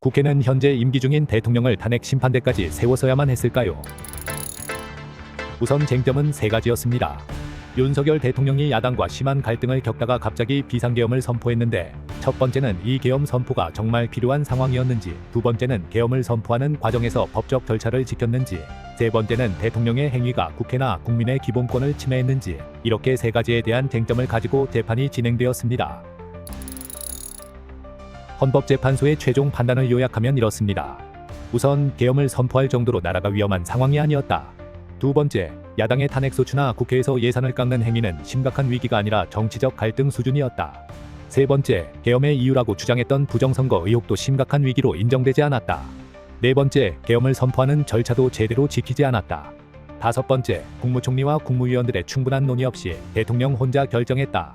국회는 현재 임기 중인 대통령을 탄핵 심판대까지 세워서야만 했을까요? 우선 쟁점은 세 가지였습니다. 윤석열 대통령이 야당과 심한 갈등을 겪다가 갑자기 비상계엄을 선포했는데 첫 번째는 이 계엄 선포가 정말 필요한 상황이었는지 두 번째는 계엄을 선포하는 과정에서 법적 절차를 지켰는지 세 번째는 대통령의 행위가 국회나 국민의 기본권을 침해했는지 이렇게 세 가지에 대한 쟁점을 가지고 재판이 진행되었습니다. 헌법재판소의 최종 판단을 요약하면 이렇습니다. 우선 계엄을 선포할 정도로 나라가 위험한 상황이 아니었다. 두 번째, 야당의 탄핵소추나 국회에서 예산을 깎는 행위는 심각한 위기가 아니라 정치적 갈등 수준이었다. 세 번째, 계엄의 이유라고 주장했던 부정선거 의혹도 심각한 위기로 인정되지 않았다. 네 번째, 계엄을 선포하는 절차도 제대로 지키지 않았다. 다섯 번째, 국무총리와 국무위원들의 충분한 논의 없이 대통령 혼자 결정했다.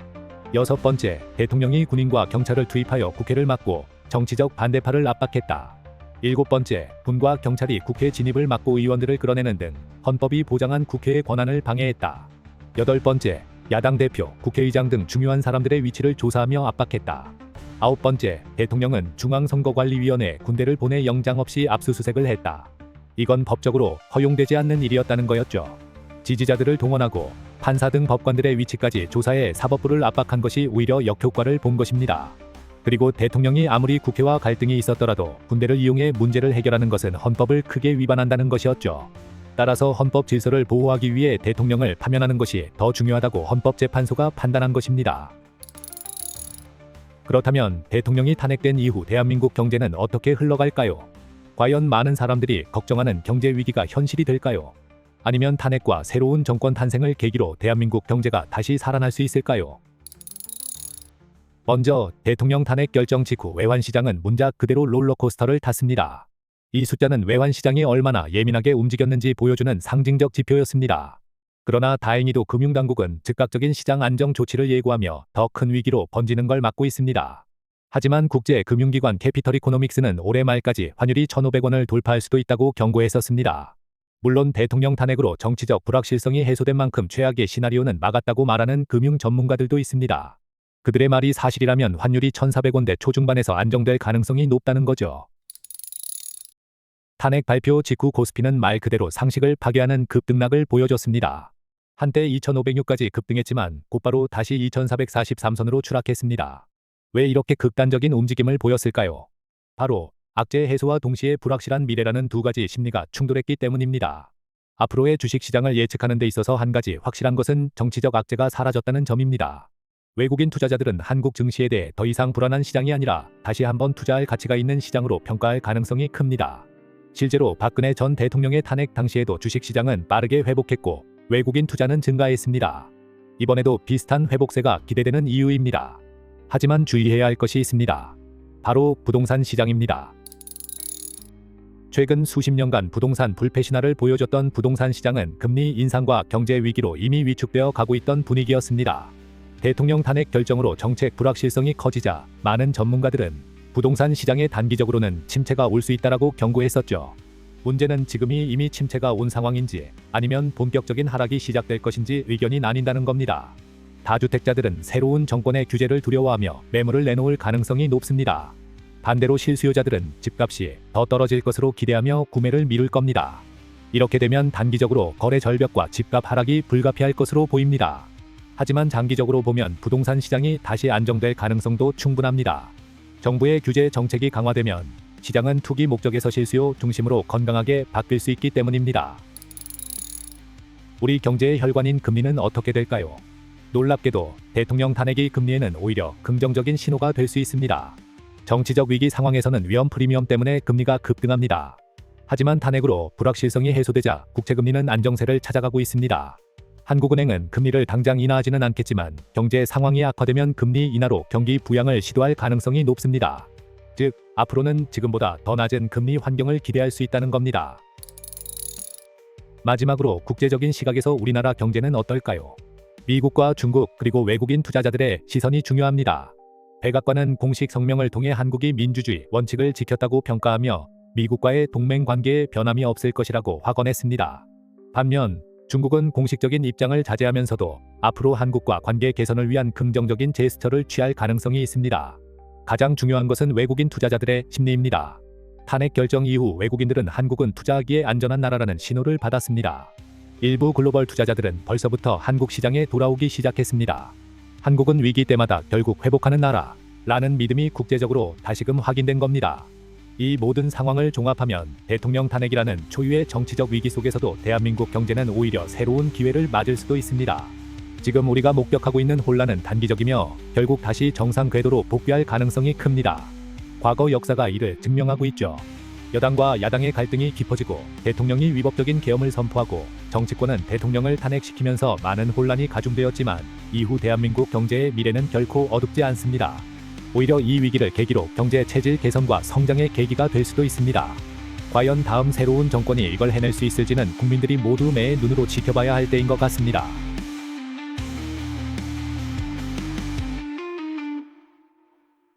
여섯 번째, 대통령이 군인과 경찰을 투입하여 국회를 막고 정치적 반대파를 압박했다. 일곱 번째, 군과 경찰이 국회 진입을 막고 의원들을 끌어내는 등 헌법이 보장한 국회의 권한을 방해했다. 여덟 번째, 야당 대표, 국회의장 등 중요한 사람들의 위치를 조사하며 압박했다. 아홉 번째, 대통령은 중앙선거관리위원회 군대를 보내 영장 없이 압수수색을 했다. 이건 법적으로 허용되지 않는 일이었다는 거였죠. 지지자들을 동원하고 판사 등 법관들의 위치까지 조사해 사법부를 압박한 것이 오히려 역효과를 본 것입니다. 그리고 대통령이 아무리 국회와 갈등이 있었더라도 군대를 이용해 문제를 해결하는 것은 헌법을 크게 위반한다는 것이었죠. 따라서 헌법 질서를 보호하기 위해 대통령을 파면하는 것이 더 중요하다고 헌법재판소가 판단한 것입니다. 그렇다면 대통령이 탄핵된 이후 대한민국 경제는 어떻게 흘러갈까요? 과연 많은 사람들이 걱정하는 경제 위기가 현실이 될까요? 아니면 탄핵과 새로운 정권 탄생을 계기로 대한민국 경제가 다시 살아날 수 있을까요? 먼저 대통령 탄핵 결정 직후 외환시장은 문작 그대로 롤러코스터를 탔습니다. 이 숫자는 외환시장이 얼마나 예민하게 움직였는지 보여주는 상징적 지표였습니다. 그러나 다행히도 금융당국은 즉각적인 시장 안정 조치를 예고하며 더 큰 위기로 번지는 걸 막고 있습니다. 하지만 국제금융기관 캐피털 이코노믹스는 올해 말까지 환율이 1,500원을 돌파할 수도 있다고 경고했었습니다. 물론 대통령 탄핵으로 정치적 불확실성이 해소된 만큼 최악의 시나리오는 막았다고 말하는 금융 전문가들도 있습니다. 그들의 말이 사실이라면 환율이 1,400원대 초중반에서 안정될 가능성이 높다는 거죠. 탄핵 발표 직후 코스피는 말 그대로 상식을 파괴하는 급등락을 보여줬습니다. 한때 2,506까지 급등했지만 곧바로 다시 2,443선으로 추락했습니다. 왜 이렇게 극단적인 움직임을 보였을까요? 바로 악재 해소와 동시에 불확실한 미래라는 두 가지 심리가 충돌했기 때문입니다. 앞으로의 주식시장을 예측하는 데 있어서 한 가지 확실한 것은 정치적 악재가 사라졌다는 점입니다. 외국인 투자자들은 한국 증시에 대해 더 이상 불안한 시장이 아니라 다시 한번 투자할 가치가 있는 시장으로 평가할 가능성이 큽니다. 실제로 박근혜 전 대통령의 탄핵 당시에도 주식시장은 빠르게 회복했고 외국인 투자는 증가했습니다. 이번에도 비슷한 회복세가 기대되는 이유입니다. 하지만 주의해야 할 것이 있습니다. 바로 부동산 시장입니다. 최근 수십 년간 부동산 불패 신화를 보여줬던 부동산 시장은 금리 인상과 경제 위기로 이미 위축되어 가고 있던 분위기였습니다. 대통령 탄핵 결정으로 정책 불확실성이 커지자 많은 전문가들은 부동산 시장에 단기적으로는 침체가 올 수 있다라고 경고했었죠. 문제는 지금이 이미 침체가 온 상황인지 아니면 본격적인 하락이 시작될 것인지 의견이 나뉜다는 겁니다. 다주택자들은 새로운 정권의 규제를 두려워하며 매물을 내놓을 가능성이 높습니다. 반대로 실수요자들은 집값이 더 떨어질 것으로 기대하며 구매를 미룰 겁니다. 이렇게 되면 단기적으로 거래 절벽과 집값 하락이 불가피할 것으로 보입니다. 하지만 장기적으로 보면 부동산 시장이 다시 안정될 가능성도 충분합니다. 정부의 규제 정책이 강화되면 시장은 투기 목적에서 실수요 중심으로 건강하게 바뀔 수 있기 때문입니다. 우리 경제의 혈관인 금리는 어떻게 될까요? 놀랍게도 대통령 탄핵이 금리에는 오히려 긍정적인 신호가 될 수 있습니다. 정치적 위기 상황에서는 위험 프리미엄 때문에 금리가 급등합니다. 하지만 탄핵으로 불확실성이 해소되자 국채금리는 안정세를 찾아가고 있습니다. 한국은행은 금리를 당장 인하하지는 않겠지만 경제 상황이 악화되면 금리 인하로 경기 부양을 시도할 가능성이 높습니다. 즉, 앞으로는 지금보다 더 낮은 금리 환경을 기대할 수 있다는 겁니다. 마지막으로 국제적인 시각에서 우리나라 경제는 어떨까요? 미국과 중국 그리고 외국인 투자자들의 시선이 중요합니다. 백악관은 공식 성명을 통해 한국이 민주주의 원칙을 지켰다고 평가하며 미국과의 동맹 관계에 변함이 없을 것이라고 확언했습니다. 반면 중국은 공식적인 입장을 자제하면서도 앞으로 한국과 관계 개선을 위한 긍정적인 제스처를 취할 가능성이 있습니다. 가장 중요한 것은 외국인 투자자들의 심리입니다. 탄핵 결정 이후 외국인들은 한국은 투자하기에 안전한 나라라는 신호를 받았습니다. 일부 글로벌 투자자들은 벌써부터 한국 시장에 돌아오기 시작했습니다. 한국은 위기 때마다 결국 회복하는 나라. 라는 믿음이 국제적으로 다시금 확인된 겁니다. 이 모든 상황을 종합하면 대통령 탄핵이라는 초유의 정치적 위기 속에서도 대한민국 경제는 오히려 새로운 기회를 맞을 수도 있습니다. 지금 우리가 목격하고 있는 혼란은 단기적이며 결국 다시 정상 궤도로 복귀할 가능성이 큽니다. 과거 역사가 이를 증명하고 있죠. 여당과 야당의 갈등이 깊어지고 대통령이 위법적인 계엄을 선포하고 정치권은 대통령을 탄핵시키면서 많은 혼란이 가중되었지만 이후 대한민국 경제의 미래는 결코 어둡지 않습니다. 오히려 이 위기를 계기로 경제 체질 개선과 성장의 계기가 될 수도 있습니다. 과연 다음 새로운 정권이 이걸 해낼 수 있을지는 국민들이 모두 매의 눈으로 지켜봐야 할 때인 것 같습니다.